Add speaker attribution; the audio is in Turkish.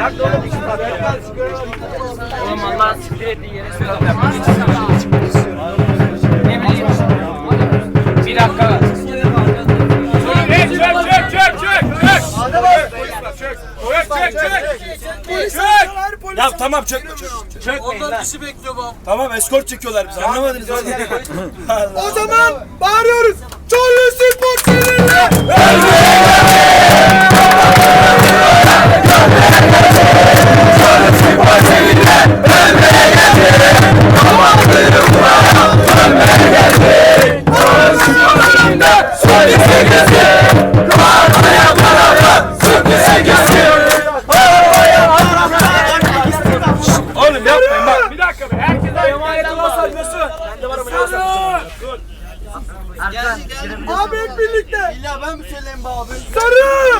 Speaker 1: Nerede oğlum? Oğlum Allah siktir ettiği yere söyle. Ne bileyim. Bir dakika.
Speaker 2: Hey, çök çök çök çök çök.
Speaker 1: Çök
Speaker 2: çök
Speaker 1: çök
Speaker 2: çök.
Speaker 3: Ya tamam çök. Çökmeyin
Speaker 1: lan.
Speaker 3: Tamam eskort çekiyorlar bizi. Anlamadınız? O
Speaker 2: zaman bağırıyoruz.
Speaker 3: Oğlum yapmayın bak. Bir dakika be. Herkes emanet Allah saçması. Ben de varım.
Speaker 1: Abi hep birlikte. İlla ben mi söyleyeyim be abi? Sarı.